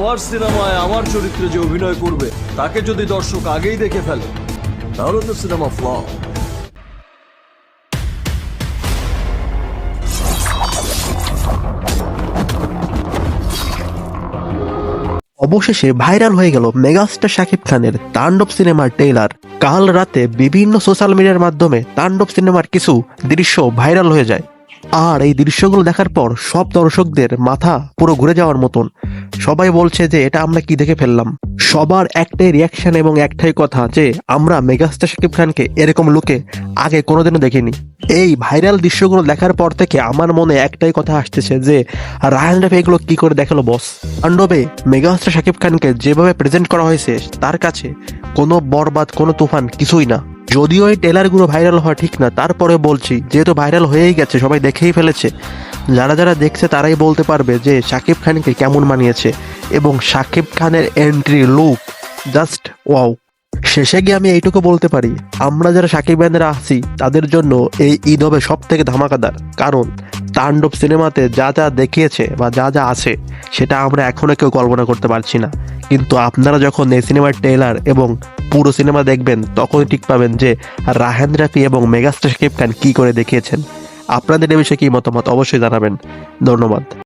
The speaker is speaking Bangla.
আমার সিনেমায় আমার চরিত্রে যে অভিনয় করবে, তাকে যদি দর্শক আগেই দেখে ফেলে, তাহলে তো সিনেমা ফ্লপ। অবশেষে ভাইরাল হয়ে গেল মেগাস্টার শাকিব খানের তাণ্ডব সিনেমার ট্রেলার কাল রাতে বিভিন্ন সোশ্যাল মিডিয়ার মাধ্যমে তাণ্ডব সিনেমার কিছু দৃশ্য ভাইরাল হয়ে যায়। আর এই দৃশ্যগুলো দেখার পর সব দর্শকদের মাথা পুরো ঘুরে যাওয়ার মতন। সবাই বলছে যে এটা আমরা কি দেখে ফেললাম? সবার একটাই রিয়াকশন এবং একটাই কথা যে আমরা মেগাস্টার শাকিব খানকে এরকম লুকে আগে কোনোদিনও দেখিনি। এই ভাইরাল দৃশ্যগুলো দেখার পর থেকে আমার মনে একটাই কথা আসতেছে যে রায়ান রাফি এগুলো কি করে দেখাল বস তাণ্ডবে মেগাস্টার শাকিব খানকে যেভাবে প্রেজেন্ট করা হয়েছে, তার কাছে কোনো বরবাদ, কোনো তুফান কিছুই না। যদিও এই টেলারগুলো ভাইরাল হওয়া ঠিক না, তারপরে বলছি, যেহেতু ভাইরাল হয়েই গেছে, সবাই দেখেই ফেলেছে। যারা যারা দেখছে, তারাই বলতে পারবে যে শাকিব খানকে কেমন মানিয়েছে এবং শাকিব খানের এন্ট্রি লুক জাস্ট ওয়াও শেষে গিয়ে আমি এইটুকু বলতে পারি, আমরা যারা সাকিব ব্যান্ডেরা আসি তাদের জন্য এই ঈদ হবে সব থেকে ধামাকাদার। কারণ তাণ্ডব সিনেমাতে যা যা দেখিয়েছে বা যা যা আছে, সেটা আমরা এখনও কেউ কল্পনা করতে পারছি না। কিন্তু আপনারা যখন এই সিনেমার ট্রেলার এবং পুরো সিনেমা দেখবেন, তখনই ঠিক পাবেন যে রাহেন রাফি এবং মেগাস্টার শাকিব খান কী করে দেখিয়েছেন। আপনাদের এ বিষয়ে কী মতামত অবশ্যই জানাবেন। ধন্যবাদ।